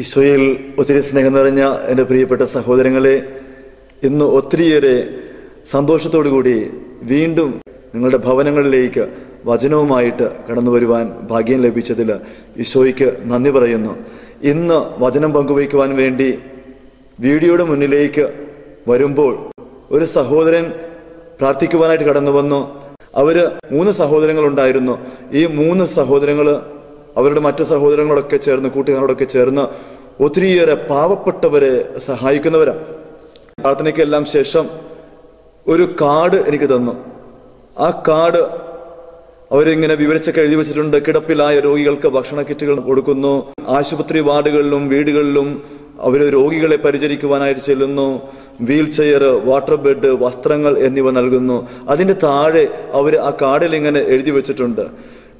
ഈശോയിൽ ഒത്തിരി സ്നേഹം നിറഞ്ഞ എന്റെ പ്രിയപ്പെട്ട സഹോദരങ്ങളെ ഇന്ന് ഒത്തിരിയേറെ സന്തോഷത്തോടു കൂടി വീണ്ടും നിങ്ങളുടെ ഭവനങ്ങളിലേക്ക് വചനവുമായിട്ട് കടന്നു വരുവാൻ ഭാഗ്യം ലഭിച്ചതിൽ ഈശോയ്ക്ക് നന്ദി പറയുന്നു. ഇന്ന് വചനം പങ്കുവയ്ക്കുവാൻ വേണ്ടി വീഡിയോയുടെ മുന്നിലേക്ക് വരുമ്പോൾ ഒരു സഹോദരൻ പ്രാർത്ഥിക്കുവാനായിട്ട് കടന്നു വന്നു. അവർ മൂന്ന് സഹോദരങ്ങൾ ഉണ്ടായിരുന്നു ഈ മൂന്ന് സഹോദരങ്ങൾ അവരുടെ മറ്റു സഹോദരങ്ങളൊക്കെ ചേർന്ന് കൂട്ടുകാരോടൊക്കെ ചേർന്ന് ഒത്തിരിയേറെ പാവപ്പെട്ടവരെ സഹായിക്കുന്നവരാണ് പ്രാർത്ഥനയ്ക്കെല്ലാം ശേഷം ഒരു കാർഡ് എനിക്ക് തന്നു. ആ കാർഡ് അവരിങ്ങനെ വിവരിച്ചൊക്കെ എഴുതി വെച്ചിട്ടുണ്ട്. കിടപ്പിലായ രോഗികൾക്ക് ഭക്ഷണ കിറ്റുകൾ കൊടുക്കുന്നു. ആശുപത്രി വാർഡുകളിലും വീടുകളിലും അവർ രോഗികളെ പരിചരിക്കുവാനായിട്ട് ചെല്ലുന്നു. വീൽ ചെയർ വാട്ടർ ബെഡ് വസ്ത്രങ്ങൾ എന്നിവ നൽകുന്നു. അതിന്റെ താഴെ അവർ ആ കാർഡിൽ ഇങ്ങനെ എഴുതി വെച്ചിട്ടുണ്ട്.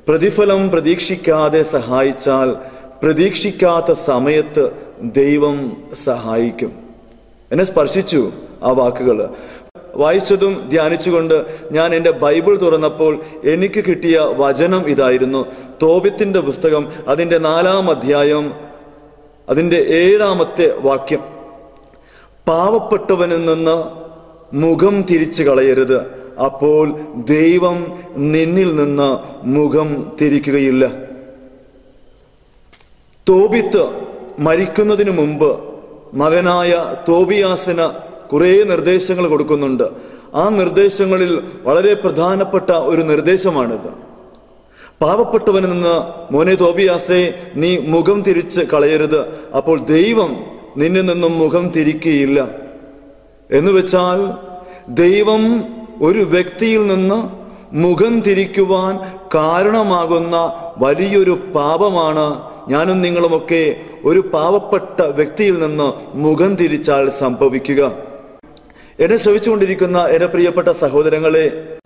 പ്രതിഫലം പ്രതീക്ഷിക്കാതെ സഹായിച്ചാൽ പ്രതീക്ഷിക്കാത്ത സമയത്ത് ദൈവം സഹായിക്കും. എന്നെ സ്പർശിച്ചു ആ വാക്കുകൾ. വായിച്ചതും ധ്യാനിച്ചുകൊണ്ട് ഞാൻ എന്റെ ബൈബിൾ തുറന്നപ്പോൾ എനിക്ക് കിട്ടിയ വചനം ഇതായിരുന്നു. തോബിത്തിന്റെ പുസ്തകം അതിന്റെ നാലാം അധ്യായം അതിന്റെ ഏഴാമത്തെ വാക്യം. പാവപ്പെട്ടവനിൽ നിന്ന് മുഖം തിരിച്ചു കളയരുത്. അപ്പോൾ ദൈവം നിന്നിൽ നിന്ന് മുഖം തിരിക്കുകയില്ല. തോബിത്ത് മരിക്കുന്നതിനു മുമ്പ് മകനായ തോബിയാസിന് കുറെ നിർദ്ദേശങ്ങൾ കൊടുക്കുന്നുണ്ട്. ആ നിർദ്ദേശങ്ങളിൽ വളരെ പ്രധാനപ്പെട്ട ഒരു നിർദ്ദേശമാണിത്. പാവപ്പെട്ടവനിൽ നിന്ന് മോനെ തോബിയാസെ നീ മുഖം തിരിച്ച് കളയരുത്. അപ്പോൾ ദൈവം നിന്നിൽ നിന്നും മുഖം തിരിക്കുകയില്ല. എന്ന് വെച്ചാൽ ദൈവം ഒരു വ്യക്തിയിൽ നിന്ന് മുഖം തിരിക്കുവാൻ കാരണമാകുന്ന വലിയൊരു പാപമാണ് ഞാനും നിങ്ങളുമൊക്കെ ഒരു പാവപ്പെട്ട വ്യക്തിയിൽ നിന്ന് മുഖം തിരിച്ചാൽ സംഭവിക്കുക. എന്നെ ശ്രവിച്ചുകൊണ്ടിരിക്കുന്ന എന്റെ പ്രിയപ്പെട്ട സഹോദരങ്ങളെ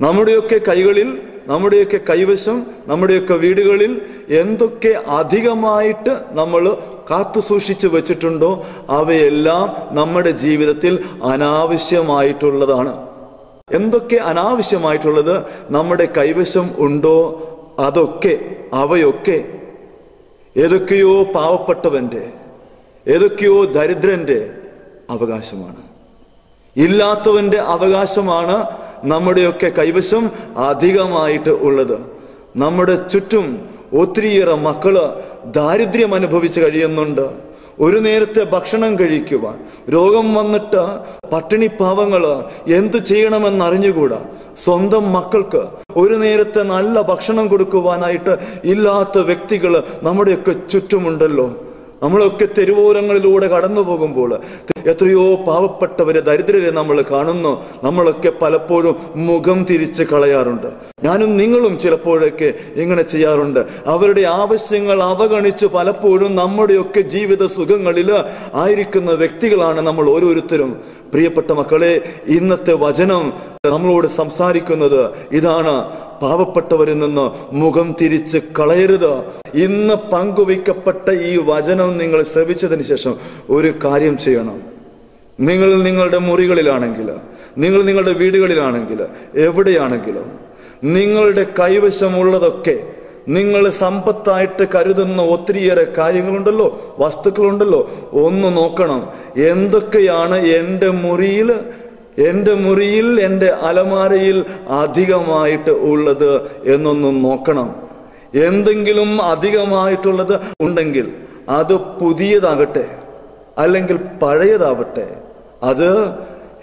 നമ്മുടെയൊക്കെ കൈകളിൽ നമ്മുടെയൊക്കെ കൈവശം നമ്മുടെയൊക്കെ വീടുകളിൽ എന്തൊക്കെ അധികമായിട്ട് നമ്മൾ കാത്തു സൂക്ഷിച്ചു വെച്ചിട്ടുണ്ടോ അവയെല്ലാം നമ്മുടെ ജീവിതത്തിൽ അനാവശ്യമായിട്ടുള്ളതാണ്. എന്തൊക്കെ അനാവശ്യമായിട്ടുള്ളത് നമ്മുടെ കൈവശം ഉണ്ടോ അതൊക്കെ അവയൊക്കെ ഏതൊക്കെയോ പാവപ്പെട്ടവന്റെ ഏതൊക്കെയോ ദരിദ്രന്റെ അവകാശമാണ്. ഇല്ലാത്തവന്റെ അവകാശമാണ് നമ്മുടെയൊക്കെ കൈവശം അധികമായിട്ട് ഉള്ളത്. നമ്മുടെ ചുറ്റും ഒത്തിരിയേറെ മക്കൾ ദാരിദ്ര്യം അനുഭവിച്ചു കഴിയുന്നുണ്ട്. ഒരു നേരത്തെ ഭക്ഷണം കഴിക്കുവാൻ. രോഗം വന്നിട്ട് പട്ടിണി പാവങ്ങൾ എന്തു ചെയ്യണമെന്ന് അറിഞ്ഞുകൂടാ. സ്വന്തം മക്കൾക്ക് ഒരു നേരത്തെ നല്ല ഭക്ഷണം കൊടുക്കുവാനായിട്ട് ഇല്ലാത്ത വ്യക്തികൾ നമ്മുടെയൊക്കെ ചുറ്റുമുണ്ടല്ലോ. നമ്മളൊക്കെ തെരുവോരങ്ങളിലൂടെ കടന്നു പോകുമ്പോൾ എത്രയോ പാവപ്പെട്ടവരെ ദരിദ്രരെ നമ്മൾ കാണുന്നു. നമ്മളൊക്കെ പലപ്പോഴും മുഖം തിരിച്ച് കളയാറുണ്ട്. ഞാനും നിങ്ങളും ചിലപ്പോഴൊക്കെ ഇങ്ങനെ ചെയ്യാറുണ്ട്. അവരുടെ ആവശ്യങ്ങൾ അവഗണിച്ച് പലപ്പോഴും നമ്മുടെയൊക്കെ ജീവിത സുഖങ്ങളിൽ ആയിരിക്കുന്ന വ്യക്തികളാണ് നമ്മൾ ഓരോരുത്തരും. പ്രിയപ്പെട്ട മക്കളെ ഇന്നത്തെ വചനം നമ്മളോട് സംസാരിക്കുന്നത് ഇതാണ്. പാവപ്പെട്ടവരിൽ നിന്ന് മുഖം തിരിച്ച് കളയരുത്. ഇന്ന് പങ്കുവയ്ക്കപ്പെട്ട ഈ വചനം നിങ്ങൾ ശ്രവിച്ചതിന് ശേഷം ഒരു കാര്യം ചെയ്യണം. നിങ്ങൾ നിങ്ങളുടെ മുറികളിലാണെങ്കിൽ നിങ്ങൾ നിങ്ങളുടെ വീടുകളിലാണെങ്കിൽ എവിടെയാണെങ്കിലും നിങ്ങളുടെ കൈവശമുള്ളതൊക്കെ നിങ്ങൾ സമ്പത്തായിട്ട് കരുതുന്ന ഒത്തിരിയേറെ കാര്യങ്ങളുണ്ടല്ലോ വസ്തുക്കളുണ്ടല്ലോ. ഒന്ന് നോക്കണം എന്തൊക്കെയാണ് എന്റെ മുറിയിൽ എന്റെ മുറിയിൽ എന്റെ അലമാരയിൽ അധികമായിട്ട് ഉള്ളത് എന്നൊന്നും നോക്കണം. എന്തെങ്കിലും അധികമായിട്ടുള്ളത് ഉണ്ടെങ്കിൽ അത് പുതിയതാകട്ടെ അല്ലെങ്കിൽ പഴയതാവട്ടെ. അത്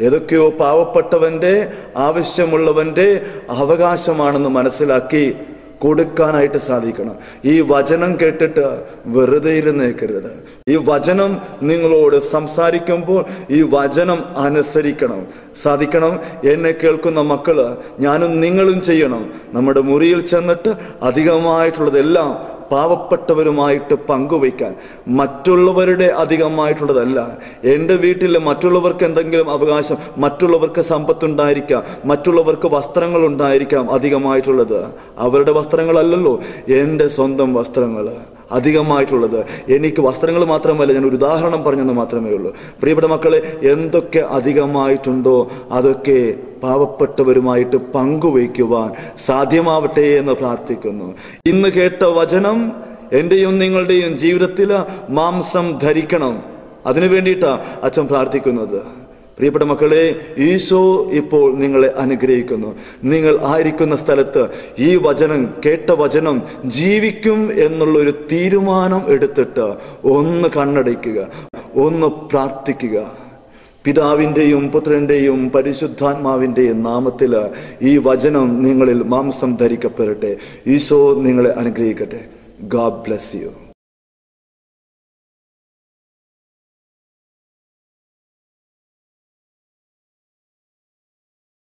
ഏതൊക്കെയോ പാവപ്പെട്ടവന്റെ ആവശ്യമുള്ളവന്റെ അവകാശമാണെന്ന് മനസ്സിലാക്കി കൊടുക്കാനായിട്ട് സാധിക്കണം. ഈ വചനം കേട്ടിട്ട് വെറുതെ ഇരുന്നേക്കരുത് ഈ വചനം നിങ്ങളോട് സംസാരിക്കുമ്പോൾ ഈ വചനം അനുസരിക്കണം. സാധിക്കണം? എന്നെ കേൾക്കുന്ന മക്കൾ ഞാനും നിങ്ങളും ചെയ്യണം. നമ്മുടെ മുറിയിൽ ചെന്നിട്ട് അധികമായിട്ടുള്ളതെല്ലാം പാവപ്പെട്ടവരുമായിട്ട് പങ്കുവയ്ക്കാൻ മറ്റുള്ളവരുടെ അധികമായിട്ടുള്ളതല്ല. എന്റെ വീട്ടിൽ മറ്റുള്ളവർക്ക് എന്തെങ്കിലും അവകാശം മറ്റുള്ളവർക്ക് സമ്പത്തുണ്ടായിരിക്കാം മറ്റുള്ളവർക്ക് വസ്ത്രങ്ങൾ ഉണ്ടായിരിക്കാം അധികമായിട്ടുള്ളത്. അവരുടെ വസ്ത്രങ്ങളല്ലല്ലോ എന്റെ സ്വന്തം വസ്ത്രങ്ങൾ അധികമായിട്ടുള്ളത്. എനിക്ക് വസ്ത്രങ്ങൾ മാത്രമല്ല ഞാൻ ഒരു ഉദാഹരണം പറഞ്ഞെന്ന് മാത്രമേ ഉള്ളൂ. പ്രിയപ്പെട്ട മക്കളെ എന്തൊക്കെ അധികമായിട്ടുണ്ടോ അതൊക്കെ പാവപ്പെട്ടവരുമായിട്ട് പങ്കുവയ്ക്കുവാൻ സാധ്യമാവട്ടെ എന്ന് പ്രാർത്ഥിക്കുന്നു. ഇന്ന് കേട്ട വചനം എന്റെയും നിങ്ങളുടെയും ജീവിതത്തിൽ മാംസം ധരിക്കണം. അതിനു വേണ്ടിയിട്ടാണ് അച്ഛൻ പ്രാർത്ഥിക്കുന്നത്. പ്രിയപ്പെട്ട മക്കളെ ഈശോ ഇപ്പോൾ നിങ്ങളെ അനുഗ്രഹിക്കുന്നു. നിങ്ങൾ ആയിരിക്കുന്ന സ്ഥലത്ത് ഈ വചനം കേട്ട വചനം ജീവിക്കും എന്നുള്ള ഒരു തീരുമാനം എടുത്തിട്ട് ഒന്ന് കണ്ണടയ്ക്കുക ഒന്ന് പ്രാർത്ഥിക്കുക. പിതാവിന്റെയും പുത്രന്റെയും പരിശുദ്ധാത്മാവിന്റെയും നാമത്തിൽ ഈ വചനം നിങ്ങളിൽ മാംസം ധരിക്കപ്പെടട്ടെ. ഈശോ നിങ്ങളെ അനുഗ്രഹിക്കട്ടെ. God bless you